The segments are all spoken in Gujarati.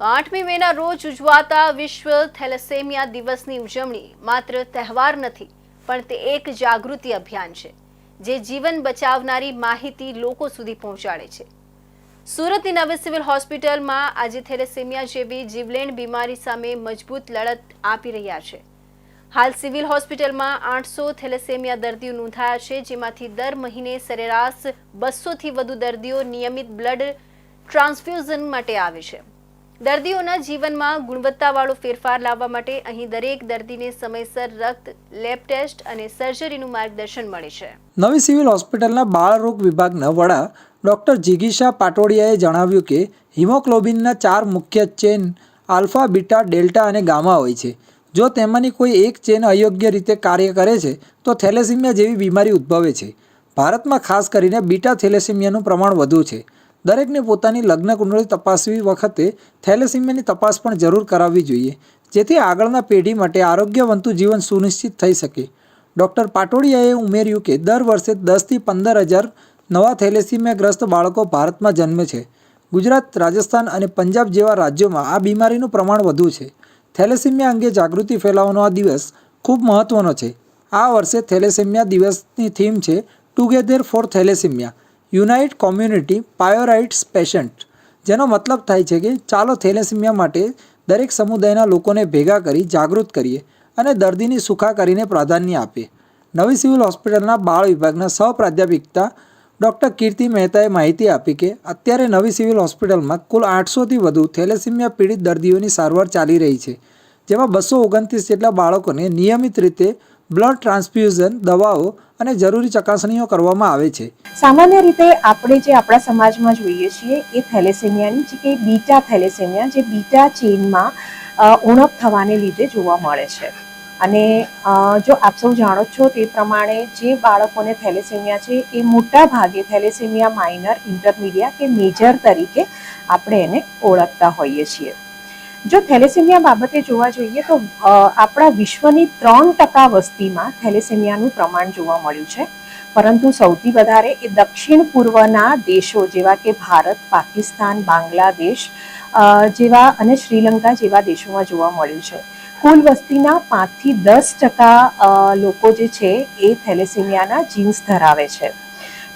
આઠમી મેના રોજ ઉજવાતા વિશ્વ થેલેસેમિયા દિવસની ઉજવણી માત્ર તહેવાર નથી, પણ તે એક જાગૃતિ અભિયાન છે, જે જીવન બચાવનારી માહિતી લોકો સુધી પહોંચાડે છે. સુરતની નવી સિવિલ હોસ્પિટલમાં આજે થેલેસેમિયા જેવી જીવલેણ બીમારી સામે મજબૂત લડત આપી રહ્યા છે. હાલ સિવિલ હોસ્પિટલમાં આઠસો થેલેસેમિયા દર્દીઓ નોંધાયા છે, જેમાંથી દર મહિને સરેરાશ બસોથી વધુ દર્દીઓ નિયમિત બ્લડ ટ્રાન્સફ્યુઝન માટે આવે છે. દર્દીઓના જીવનમાં ગુણવત્તાવાળો ફેરફાર લાવવા માટે અહીં દરેક દર્દીને સમયસર રક્ત, લેબ ટેસ્ટ અને સર્જરીનું માર્ગદર્શન મળે છે. નવી સિવિલ હોસ્પિટલના બાળરોગ વિભાગના વડા ડૉક્ટર જિગીશા પાટોડિયાએ જણાવ્યું કે હિમોગ્લોબિનના ચાર મુખ્ય ચેન આલ્ફા, બીટા, ડેલ્ટા અને ગામા હોય છે. જો તેમાંની કોઈ એક ચેન અયોગ્ય રીતે કાર્ય કરે છે, તો થેલેસીમિયા જેવી બીમારી ઉદ્ભવે છે. ભારતમાં ખાસ કરીને બીટા થેલેસિમિયાનું પ્રમાણ વધુ છે. દરેકને પોતાની લગ્ન કુંડળી તપાસવી વખતે થેલેસીમિયાની તપાસ પણ જરૂર કરાવવી જોઈએ, જેથી આગળના પેઢી માટે આરોગ્યવંતું જીવન સુનિશ્ચિત થઈ શકે. ડૉક્ટર પાટોડિયાએ ઉમેર્યું કે, દર વર્ષે દસથી પંદર હજાર નવા થેલેસીમિયાગ્રસ્ત બાળકો ભારતમાં જન્મે છે. ગુજરાત, રાજસ્થાન અને પંજાબ જેવા રાજ્યોમાં આ બીમારીનું પ્રમાણ વધુ છે. થેલેસીમિયા અંગે જાગૃતિ ફેલાવવાનો આ દિવસ ખૂબ મહત્ત્વનો છે. આ વર્ષે થેલેસેમિયા દિવસની થીમ છે together for thalassaemia unite community prioritise patient, જેનો મતલબ થાય છે કે ચાલો થેલેસિમિયા માટે દરેક સમુદાયના લોકોને ભેગા કરી જાગૃત કરીએ અને દર્દીની સુખા કરીને પ્રાધાન્ય આપીએ. નવી સિવિલ હોસ્પિટલના બાળ વિભાગના સહપ્રાધ્યાપિકતા ડૉક્ટર કીર્તિ મહેતાએ માહિતી આપી કે અત્યારે નવી સિવિલ હોસ્પિટલમાં કુલ આઠસોથી વધુ થેલેસિમિયા પીડિત દર્દીઓની સારવાર ચાલી રહી છે, જેમાં બસો ઓગણત્રીસ જેટલા બાળકોને નિયમિત રીતે બ્લડ ટ્રાન્સફ્યુઝન દવાઓ અને જરૂરી ચકાસણીઓ કરવામાં આવે છે. સામાન્ય રીતે આપણે જે આપણા સમાજમાં જોઈએ છીએ એ થેલેસેમિયાની જે કે બીટા થેલેસેમિયા જે બીટા ચેઇનમાં ઉણપ થવાને લીધે જોવા મળે છે. અને જો આપ સૌ જાણો છો તે પ્રમાણે જે બાળકોને થેલેસેમિયા છે એ મોટા ભાગે થેલેસેમિયા માઇનર, ઇન્ટરમીડિયા કે મેજર તરીકે આપણે એને ઓળખતા હોઈએ છીએ. જો થેલેસેમિયા બાબતે જોવા જોઈએ તો આપણા વિશ્વની ત્રણ ટકા વસ્તીમાં થેલેસેમિયાનું પ્રમાણ જોવા મળ્યું છે. પરંતુ સૌથી વધારે એ દક્ષિણ પૂર્વના દેશો જેવા કે ભારત, પાકિસ્તાન, બાંગ્લાદેશ જેવા અને શ્રીલંકા જેવા દેશોમાં જોવા મળ્યું છે. કુલ વસ્તીના પાંચથી દસ ટકા લોકો જે છે એ થેલેસેમિયાના જીન્સ ધરાવે છે.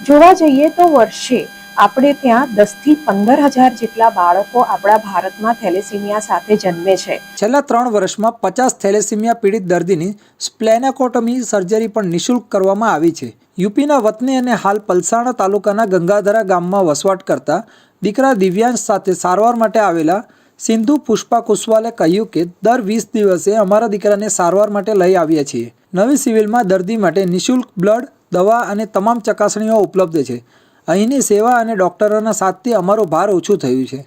જોવા જઈએ તો વર્ષે આપણે ત્યાં દસથી પંદર હજાર જેટલા બાળકો આપણા ભારતમાં થેલેસીમિયા સાથે જન્મે છે. છેલ્લા ત્રણ વર્ષમાં પચાસ થેલેસીમિયા પીડિત દર્દીની સ્પ્લેનેકોટોમી સર્જરી પણ નિઃશુલ્ક કરવામાં આવી છે. યુપીના વતની અને હાલ પલસાણા તાલુકાના ગંગાધરા ગામમાં વસવાટ કરતા દીકરા દિવ્યાંશ સાથે સારવાર માટે આવેલા સિંધુ પુષ્પા કુશવાલે કહ્યું કે, દર વીસ દિવસે અમારા દીકરાને સારવાર માટે લઈ આવીએ છીએ. નવી સિવિલમાં દર્દી માટે નિઃશુલ્ક બ્લડ, દવા અને તમામ ચકાસણીઓ ઉપલબ્ધ છે. અહીંની સેવા અને ડૉક્ટરોના સાથથી અમારો ભાર ઓછું થયું છે.